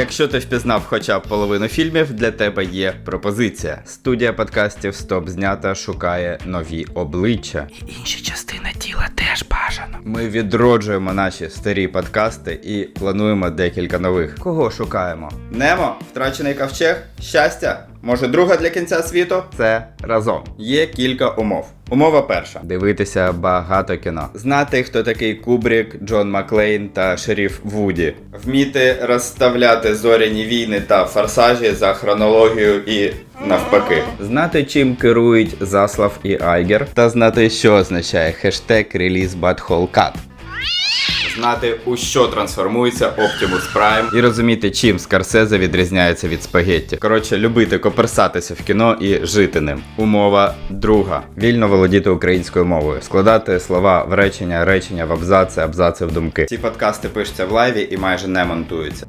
Якщо ти впізнав хоча б половину фільмів, для тебе є пропозиція. Студія подкастів Стоп знята шукає нові обличчя. І інші частини. Ми відроджуємо наші старі подкасти і плануємо декілька нових. Кого шукаємо? Немо, втрачений ковчег, щастя. Може, друга для кінця світу? Це разом. Є кілька умов. Умова перша: дивитися багато кіно. Знати, хто такий Кубрік, Джон Маклейн та шеріф Вуді. Вміти розставляти зоряні війни та форсажі за хронологією і навпаки. Знати, чим керують Заслав і Айгер, та знати, що означає хештег реліз Butthole Знати, у що трансформується Optimus Prime і розуміти, чим Скарсезе відрізняється від спагетті. Коротше, любити коперсатися в кіно і жити ним. Умова друга: вільно володіти українською мовою, складати слова в речення, речення в абзаци, абзаци в думки. Ці подкасти пишуться в лайві і майже не монтуються.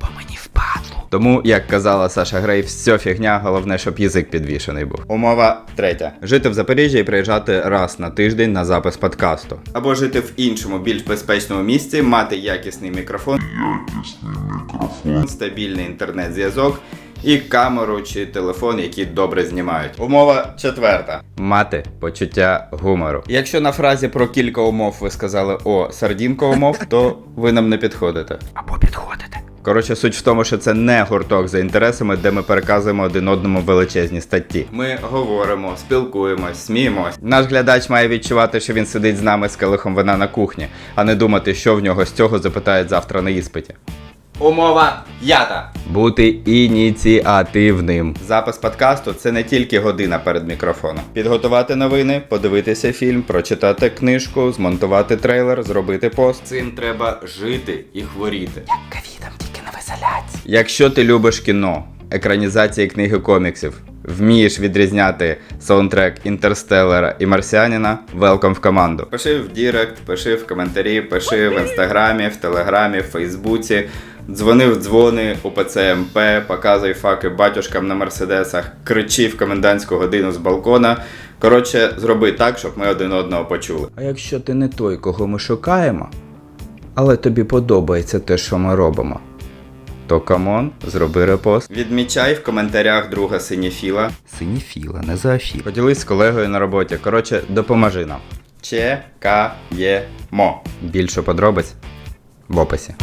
Тому, як казала Саша Грей, все фігня, головне, щоб язик підвішений був. Умова третя: жити в Запоріжжі і приїжджати раз на тиждень на запис подкасту. Або жити в іншому, більш безпечному місці, мати якісний мікрофон, стабільний інтернет-зв'язок. І камеру чи телефон, які добре знімають. Умова четверта. Мати почуття гумору. Якщо на фразі про кілька умов ви сказали о сардінко умов, то ви нам не підходите. Або підходите. Коротше, суть в тому, що це не гурток за інтересами, де ми переказуємо один одному величезні статті. Ми говоримо, спілкуємось, сміємось. Наш глядач має відчувати, що він сидить з нами з келихом вина на кухні, а не думати, що в нього з цього запитають завтра на іспиті. Умова п'ята. Бути ініціативним. Запис подкасту це не тільки година перед мікрофоном. Підготувати новини, подивитися фільм, прочитати книжку, змонтувати трейлер, зробити пост. Цим треба жити і хворіти. Якщо ти любиш кіно, екранізації книги коміксів, вмієш відрізняти саундтрек Інтерстеллара і Марсіанина, велком в команду. Пиши в Дірект, пиши в коментарі, пиши в інстаграмі, в телеграмі, в Фейсбуці. Дзвони в дзвони у ПЦМП, показуй факи батюшкам на мерседесах, кричи в комендантську годину з балкона. Коротше, зроби так, щоб ми один одного почули. А якщо ти не той, кого ми шукаємо, але тобі подобається те, що ми робимо, то камон, зроби репост. Відмічай в коментарях друга синіфіла. Синіфіла, не зоофіл. Поділись з колегою на роботі. Коротше, допоможи нам. Чекаємо. Більше подробиць в описі.